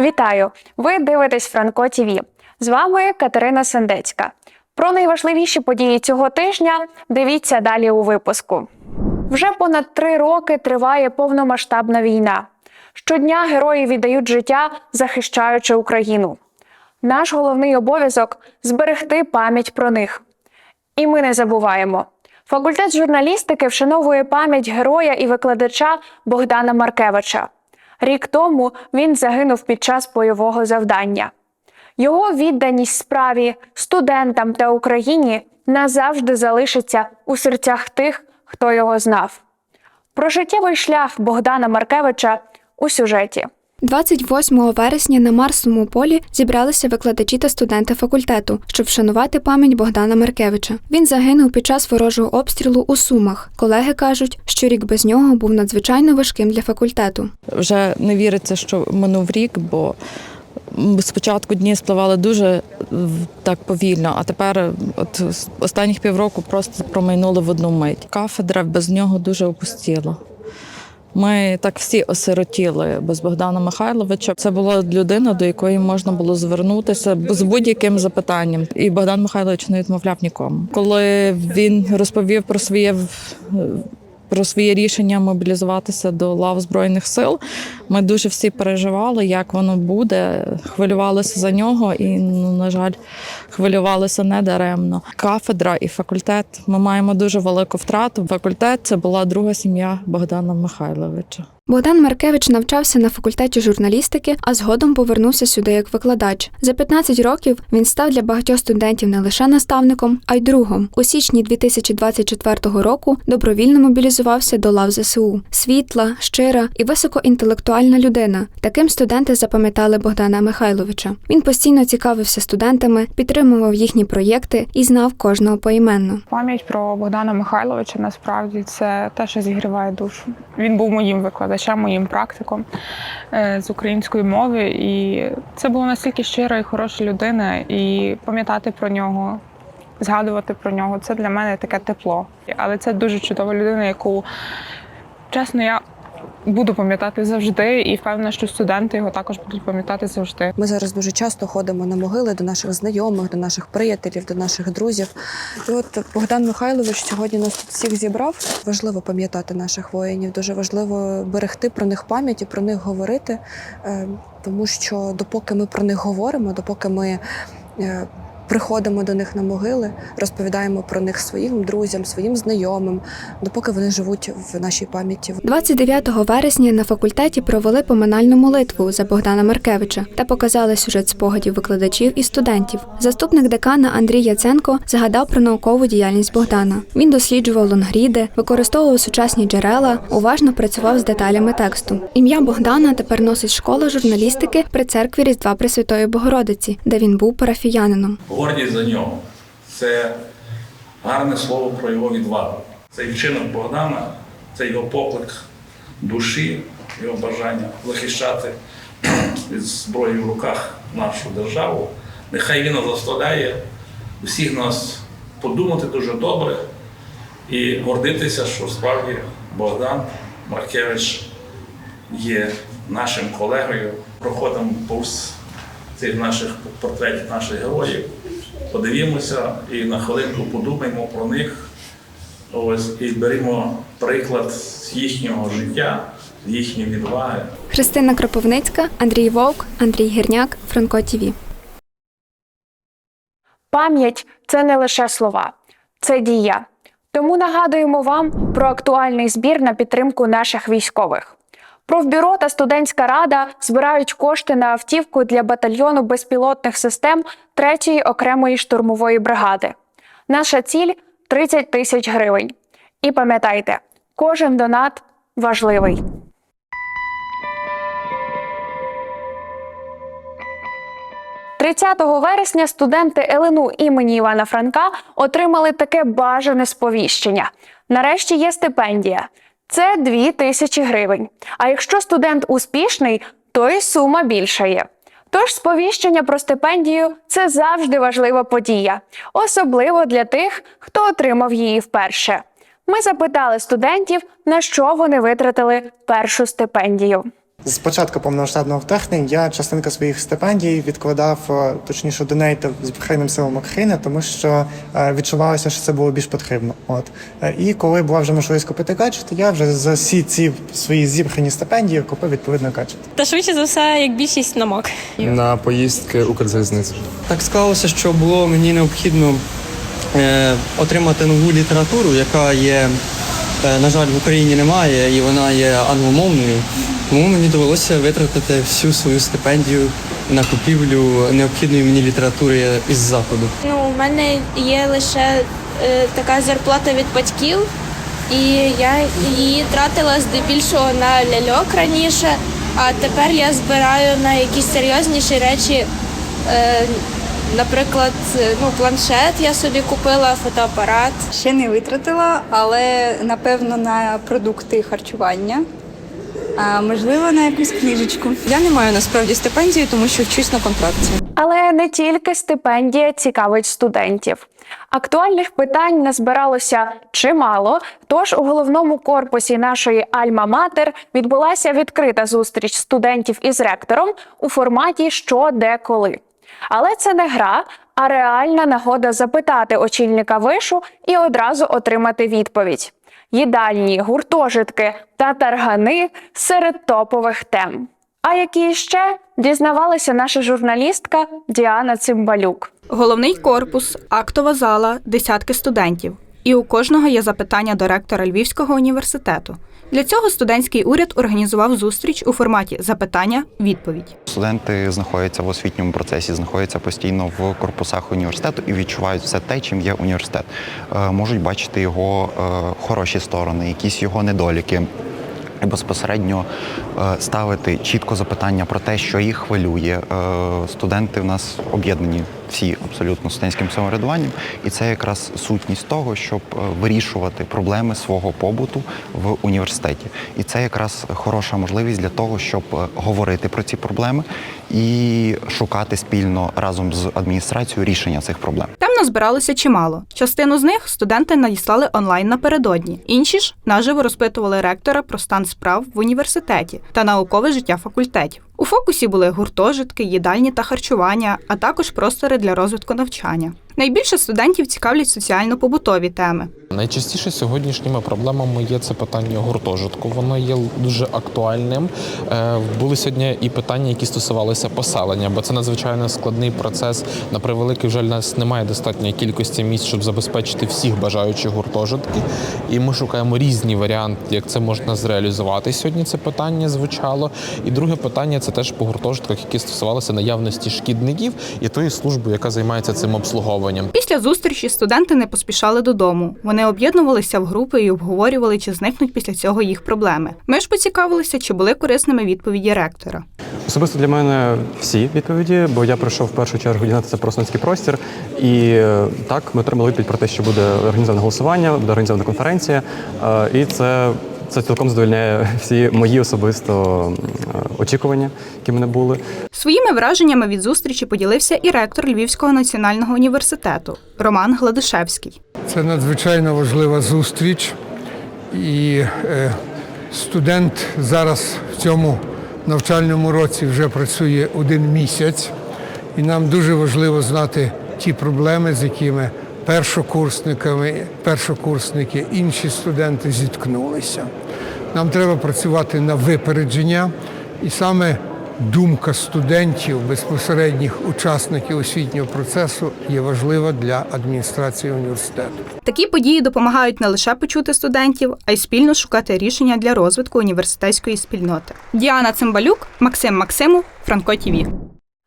Вітаю! Ви дивитесь Франко ТІВІ. З вами Катерина Сендецька. Про найважливіші події цього тижня дивіться далі у випуску. Вже понад три роки триває повномасштабна війна. Щодня герої віддають життя, захищаючи Україну. Наш головний обов'язок зберегти пам'ять про них. І ми не забуваємо. Факультет журналістики вшановує пам'ять героя і викладача Богдана Маркевича. Рік тому він загинув під час бойового завдання. Його відданість справі, студентам та Україні назавжди залишиться у серцях тих, хто його знав. Про життєвий шлях Богдана Маркевича у сюжеті. 28 вересня на Марсовому полі зібралися викладачі та студенти факультету, щоб вшанувати пам'ять Богдана Маркевича. Він загинув під час ворожого обстрілу у Сумах. Колеги кажуть, що рік без нього був надзвичайно важким для факультету. Вже не віриться, що минув рік, бо спочатку дні спливали дуже так повільно, а тепер от останніх півроку просто промайнули в одну мить. Кафедра без нього дуже опустіла. Ми так всі осиротіли без Богдана Михайловича. Це була людина, до якої можна було звернутися з будь-яким запитанням. І Богдан Михайлович не відмовляв нікому. Коли він розповів про своє про своє рішення мобілізуватися до лав збройних сил. Ми дуже всі переживали, як воно буде. Хвилювалися за нього, і ну, на жаль, хвилювалися не даремно. Кафедра і факультет. Ми маємо дуже велику втрату. Факультет це була друга сім'я Богдана Михайловича. Богдан Маркевич навчався на факультеті журналістики, а згодом повернувся сюди як викладач. За 15 років він став для багатьох студентів не лише наставником, а й другом. У січні 2024 року добровільно мобілізувався до лав ЗСУ. Світла, щира і високоінтелектуальна людина. Таким студенти запам'ятали Богдана Михайловича. Він постійно цікавився студентами, підтримував їхні проєкти і знав кожного поіменно. Пам'ять про Богдана Михайловича насправді це те, що зігріває душу. Він був моїм викладачем, моїм практиком е, з української мови, і це була настільки щира і хороша людина, і пам'ятати про нього, згадувати про нього це для мене таке тепло. Але це дуже чудова людина, яку чесно я буду пам'ятати завжди, і впевнена, що студенти його також будуть пам'ятати завжди. Ми зараз дуже часто ходимо на могили до наших знайомих, до наших приятелів, до наших друзів. І от Богдан Михайлович сьогодні нас тут всіх зібрав. Важливо пам'ятати наших воїнів. Дуже важливо берегти про них пам'ять і про них говорити, е, тому що допоки ми про них говоримо, допоки ми. Приходимо до них на могили, розповідаємо про них своїм друзям, своїм знайомим, допоки вони живуть в нашій пам'яті. 29 вересня на факультеті провели поминальну молитву за Богдана Маркевича та показали сюжет спогадів викладачів і студентів. Заступник декана Андрій Яценко згадав про наукову діяльність Богдана. Він досліджував лонгріди, використовував сучасні джерела, уважно працював з деталями тексту. Ім'я Богдана тепер носить школа журналістики при церкві Різдва Пресвятої Богородиці, де він був парафіянином. Гордість за нього. Це гарне слово про його відвагу. Цей вчинок Богдана, це його поклик душі, його бажання захищати від зброї в руках нашу державу. Нехай він заставляє усіх нас подумати дуже добре і гордитися, що справді Богдан Маркевич є нашим колегою. Проходимо повз цих наших портретів наших героїв. Подивімося і на хвилинку подумаємо про них. Ось і беремо приклад з їхнього життя, з їхньої відваги. Христина Кропивницька, Андрій Вовк, Андрій Гірняк, Франко ТІВІ. Пам'ять це не лише слова, це дія. Тому нагадуємо вам про актуальний збір на підтримку наших військових. Профбюро та студентська рада збирають кошти на автівку для батальйону безпілотних систем 3-ї окремої штурмової бригади. Наша ціль 30 тисяч гривень. І пам'ятайте, кожен донат важливий. – 30 вересня студенти ЛНУ імені Івана Франка отримали таке бажане сповіщення. Нарешті є стипендія. Це 2 тисячі гривень. А якщо студент успішний, то й сума більша є. Тож сповіщення про стипендію це завжди важлива подія, особливо для тих, хто отримав її вперше. Ми запитали студентів, на що вони витратили першу стипендію. З початку повномасштабного вторгнення я частинку своїх стипендій відкладав е, точніше донейтив Збройним силам України, тому що е, відчувалося, що це було більш потрібно. От Е, і коли була вже можливість купити гаджет, я вже за всі ці свої зібрані стипендії купив відповідно гаджет. Та швидше за все, як більшість на МАК. на поїздки Укрзалізниці. Так склалося, що було мені необхідно е, отримати нову літературу, яка є, на жаль, в Україні немає, і вона є англомовною. Тому мені довелося витратити всю свою стипендію на купівлю необхідної мені літератури із заходу. Ну, у мене є лише е, така зарплата від батьків, і я її тратила здебільшого на ляльок раніше, а тепер я збираю на якісь серйозніші речі. Е, наприклад, е, ну, планшет я собі купила, фотоапарат. Ще не витратила, але напевно на продукти харчування. А можливо, на якусь книжечку. Я не маю насправді стипендії, тому що вчусь на контракті. Але не тільки стипендія цікавить студентів. Актуальних питань назбиралося чимало. Тож у головному корпусі нашої Альма-Матер відбулася відкрита зустріч студентів із ректором у форматі що, де, коли. Але це не гра, а реальна нагода запитати очільника вишу і одразу отримати відповідь. Їдальні, гуртожитки та таргани серед топових тем. А які ще дізнавалася наша журналістка Діана Цимбалюк. Головний корпус, актова зала, десятки студентів. І у кожного є запитання до ректора Львівського університету. Для цього студентський уряд організував зустріч у форматі запитання-відповідь. Студенти знаходяться в освітньому процесі, знаходяться постійно в корпусах університету і відчувають все те, чим є університет. Е, Можуть бачити його е, хороші сторони, якісь його недоліки. Безпосередньо е, ставити чітко запитання про те, що їх хвилює. Е, Студенти в нас об'єднані всі абсолютно студентським самоврядуванням, і це якраз сутність того, щоб е, вирішувати проблеми свого побуту в університеті. І це якраз хороша можливість для того, щоб говорити про ці проблеми і шукати спільно разом з адміністрацією рішення цих проблем. Назбиралося чимало. Частину з них студенти надіслали онлайн напередодні. Інші ж наживо розпитували ректора про стан справ в університеті та наукове життя факультетів. У фокусі були гуртожитки, їдальні та харчування, а також простори для розвитку навчання. Найбільше студентів цікавлять соціально-побутові теми. Найчастіше сьогоднішніми проблемами є це питання гуртожитку. Воно є дуже актуальним. Е, Були сьогодні і питання, які стосувалися поселення, бо це надзвичайно складний процес. На превеликий жаль, нас немає достатньої кількості місць, щоб забезпечити всіх бажаючих гуртожитки. І ми шукаємо різні варіанти, як це можна зреалізувати. Сьогодні це питання звучало. І друге питання це теж по гуртожитках, які стосувалися наявності шкідників і тої служби, яка займається цим обслуговуванням. Після зустрічі студенти не поспішали додому. Вони об'єднувалися в групи і обговорювали, чи зникнуть після цього їх проблеми. Ми ж поцікавилися, чи були корисними відповіді ректора. Особисто для мене всі відповіді, бо я прийшов в першу чергу дізнатися про студентський простір. І е, так, ми отримали відповідь про те, що буде організоване голосування, буде організована конференція. Е, І це, це цілком задовольняє всі мої особисто е, очікування, які в мене були. Своїми враженнями від зустрічі поділився і ректор Львівського національного університету Роман Гладишевський. Це надзвичайно важлива зустріч, і е, студент зараз в цьому навчальному році вже працює один місяць, і нам дуже важливо знати ті проблеми, з якими першокурсниками, першокурсники, інші студенти зіткнулися. Нам треба працювати на випередження, і саме думка студентів, безпосередніх учасників освітнього процесу є важлива для адміністрації університету. Такі події допомагають не лише почути студентів, а й спільно шукати рішення для розвитку університетської спільноти. Діана Цимбалюк, Максим Максимов, Франко ТІВІ.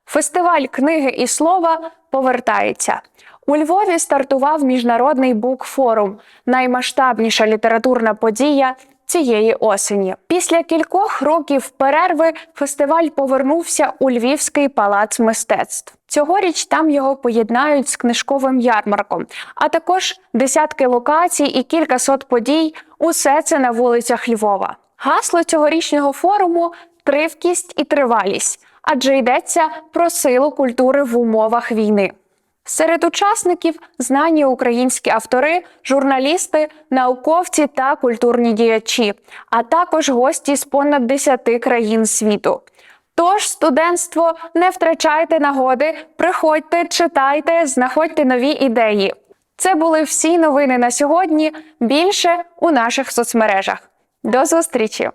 Фестиваль книги і слова повертається. У Львові стартував міжнародний букфорум, наймасштабніша літературна подія цієї осені. Після кількох років перерви фестиваль повернувся у Львівський палац мистецтв. Цьогоріч там його поєднають з книжковим ярмарком, а також десятки локацій і кількасот подій. Усе це на вулицях Львова. Гасло цьогорічного форуму тривкість і тривалість, адже йдеться про силу культури в умовах війни. Серед учасників знані українські автори, журналісти, науковці та культурні діячі, а також гості з понад 10 країн світу. Тож, студентство, не втрачайте нагоди, приходьте, читайте, знаходьте нові ідеї. Це були всі новини на сьогодні. Більше у наших соцмережах. До зустрічі!